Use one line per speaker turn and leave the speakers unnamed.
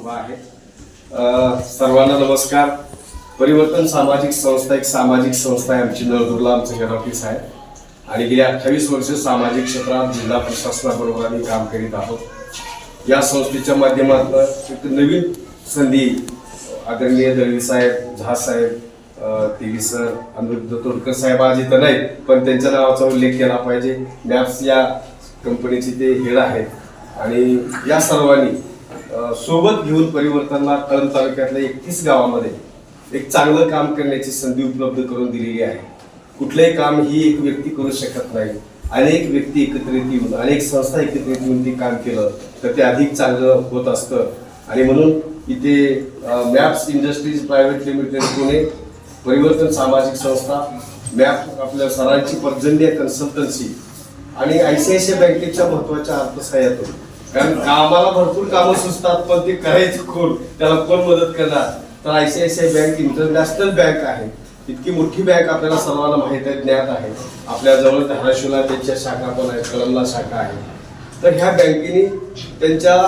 अ, सर्वांना नमस्कार. परिवर्तन सामाजिक संस्था एक सामाजिक संस्था आहे आमची नळदुर्ला आमचं हेड ऑफिस आहे. आणि गेली अठ्ठावीस वर्ष सामाजिक क्षेत्रात जिल्हा प्रशासनाबरोबर आम्ही काम करीत आहोत. या संस्थेच्या माध्यमातून एक नवीन संधी आदरणीय दळवी साहेब झा साहेब तेवी सर अनिरुद्ध तोडकर साहेब आज इथं नाही पण त्यांच्या नावाचा उल्लेख केला पाहिजे. मॅप्स या कंपनीचे ते हेड आहेत. आणि या सर्वांनी सोबत घेऊन परिवर्तनला कळम तालुक्यातल्या एकतीस गावामध्ये एक चांगलं काम करण्याची संधी उपलब्ध करून दिलेली आहे. कुठलंही काम ही एक व्यक्ती करू शकत नाही. अनेक व्यक्ती एकत्रित येऊन अनेक संस्था एकत्रित येऊन ते काम केलं तर ते अधिक चांगलं होत असतं. आणि म्हणून इथे Maps Industries Private Limited Pune परिवर्तन सामाजिक संस्था मॅप आपल्या सरांची पर्जन्य कन्सल्टन्सी आणि आयसीआयसीआय बँकेच्या महत्त्वाच्या अर्थसहाय्यातून कारण कामाला भरपूर कामं सुचतात पण ते करायचं कोण? त्याला कोण मदत करणार? तर आयसीआयसीआय बँक इंटरनॅशनल बँक आहे. इतकी मोठी बँक आपल्याला सर्वांना माहीत आहे ज्ञात आहे. आपल्या जवळ धाराशिवला त्यांच्या शाखा पण आहेत कलमला शाखा आहे. तर ह्या बँकेने त्यांच्या